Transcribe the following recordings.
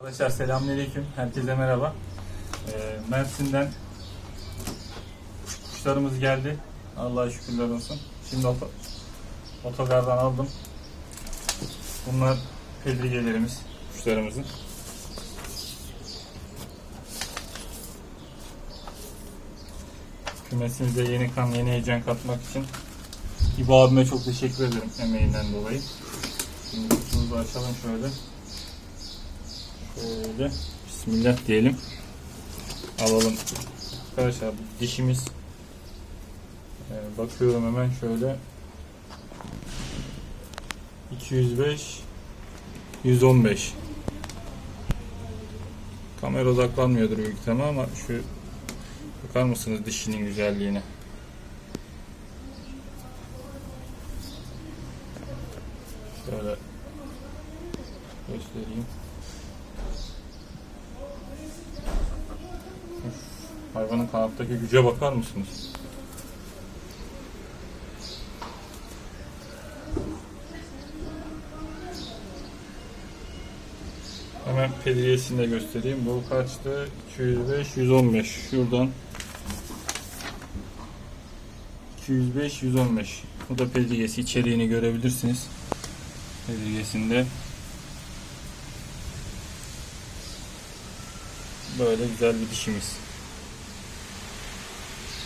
Arkadaşlar selamünaleyküm. Herkese merhaba. Ee, Mersin'den kuşlarımız geldi. Allah'a şükürler olsun. Şimdi oto, otogardan aldım. Bunlar pedrigelerimiz, kuşlarımızın. Kümesimize yeni kan, yeni heyecan katmak için İbo abime çok teşekkür ederim emeğinden dolayı. Şimdi kutumuzu açalım şöyle. Şöyle Bismillah diyelim. Alalım. Arkadaşlar dişimiz Ee, bakıyorum hemen şöyle 205 115 Kamera odaklanmıyordur büyük ihtimal ama şu bakar mısınız dişinin güzelliğine? Şöyle göstereyim. Hayvanın kanattaki güce bakar mısınız? Hemen pediyesini de göstereyim. Bu kaçtı? 205, 115. Şuradan 205, 115. Bu da pediyesi. İçeriğini görebilirsiniz. Pediyesinde. Böyle güzel bir dişimiz.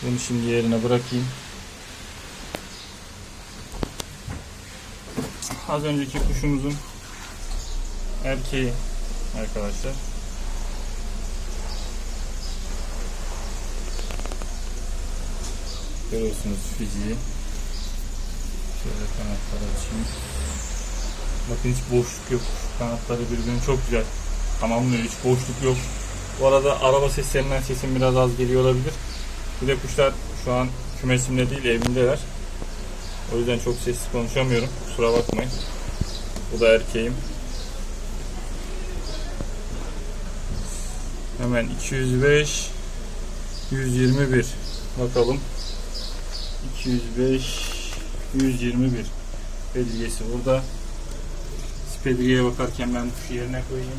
Bunu şimdi yerine bırakayım. Az önceki kuşumuzun erkeği arkadaşlar. Görüyorsunuz fiziği. Şöyle kanatları açayım. Bakın hiç boşluk yok. Kanatları birbirini çok güzel tamamlıyor. Hiç boşluk yok. Bu arada araba seslerinden sesim biraz az geliyor olabilir. Bir de kuşlar şu an kümesimde değil evimdeler. O yüzden çok sessiz konuşamıyorum. Kusura bakmayın. Bu da erkeğim. Hemen 205 121 bakalım. 205 121 belgesi burada. Spedriye bakarken ben kuşu yerine koyayım.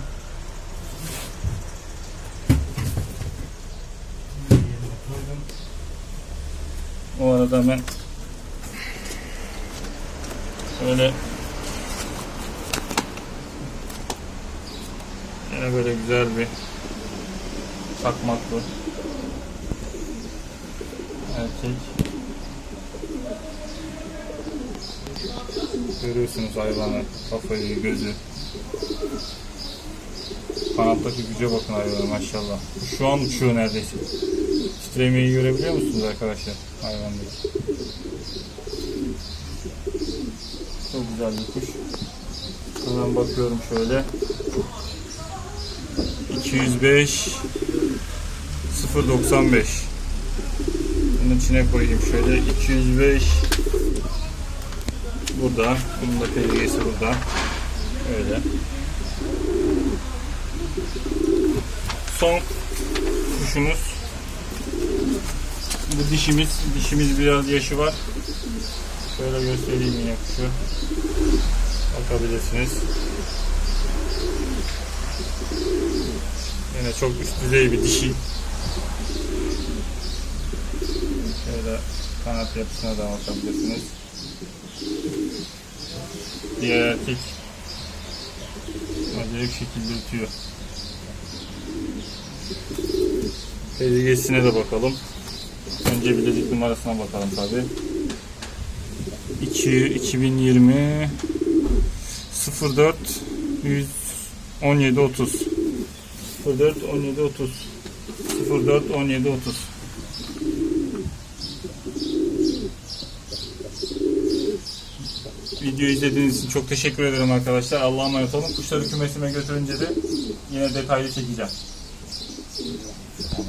Yerine koydum. O arada ben şöyle yine böyle güzel bir çakmaklı erkek. Görüyorsunuz hayvanı kafayı gözü kanattaki güce bakın hayvana maşallah. Şu an uçuyor neredeyse. Titremeyi görebiliyor musunuz arkadaşlar hayvandaki çok güzel bir kuş. Hemen bakıyorum şöyle. 205 095 bunun içine koyayım şöyle. 205 burada. Bunun da pelgesi burada. Öyle son kuşumuz bu dişimiz dişimiz biraz yaşı var şöyle göstereyim yine kuşu bakabilirsiniz Yine çok üst düzey bir dişi. Şöyle kanat yapısına da bakabilirsiniz. Diğer erkek acayip şekilde ötüyor. Tezgesine de bakalım. Önce bilezik numarasına bakalım tabi. 2 2020 04 117 30 04 17 30 04 17 30 Video izlediğiniz için çok teşekkür ederim arkadaşlar. Allah'a emanet olun. Kuşları kümesime götürünce de yine detaylı çekeceğim.